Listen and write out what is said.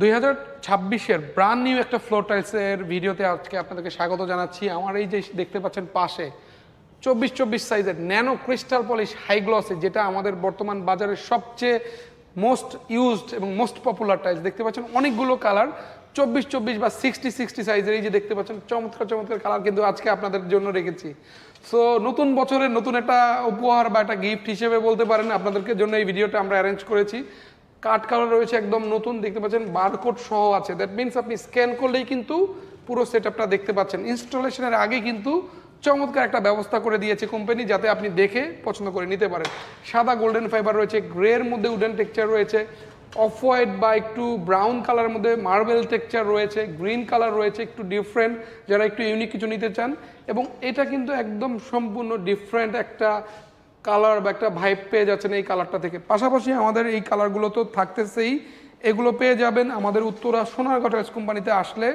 দুই হাজার ছাব্বিশের নিউ একটা ফ্লোর টাইলসের ভিডিওতে আজকে আপনাদেরকে স্বাগত জানাচ্ছি। আমার এই যে দেখতে পাচ্ছেন পাশে, চব্বিশ চব্বিশ সাইজের ন্যানো ক্রিস্টাল পলিশ হাই গ্লসে যেটা আমাদের বর্তমান বাজারের সবচেয়ে মোস্ট ইউজড এবং মোস্ট পপুলার টাইলস দেখতে পাচ্ছেন অনেকগুলো কালার চব্বিশ চব্বিশ বা সিক্সটি সিক্সটি সাইজের এই যে দেখতে পাচ্ছেন চমৎকার চমৎকার কালার কিন্তু আজকে আপনাদের জন্য রেখেছি। সো নতুন বছরের নতুন একটা উপহার বা একটা গিফট হিসেবে বলতে পারেন, আপনাদেরকে জন্য এই ভিডিওটা আমরা অ্যারেঞ্জ করেছি। কাঠ কালার রয়েছে একদম নতুন, দেখতে পাচ্ছেন বারকোড সহ আছে। দ্যাট মিনস আপনি স্ক্যান করলেই কিন্তু পুরো সেট আপটা দেখতে পাচ্ছেন। ইনস্টলেশনের আগে কিন্তু চমৎকার একটা ব্যবস্থা করে দিয়েছে কোম্পানি যাতে আপনি দেখে পছন্দ করে নিতে পারেন। সাদা গোল্ডেন ফাইবার রয়েছে গ্রের মধ্যে উডেন টেক্সচার রয়েছে অফ হোয়াইট বা একটু ব্রাউন কালারের মধ্যে মার্বেল টেক্সচার রয়েছে গ্রিন কালার রয়েছে, একটু ডিফারেন্ট যারা একটু ইউনিক কিছু নিতে চান। এবং এটা কিন্তু একদম সম্পূর্ণ ডিফারেন্ট একটা কালার বা একটা ভাইব পেয়ে যাচ্ছেন এই কালারটা থেকে। পাশাপাশি আমাদের এই কালারগুলো তো থাকতেছেই। এগুলো পেয়ে যাবেন আমাদের উত্তরা সোনার টাইলস কোম্পানিতে আসলে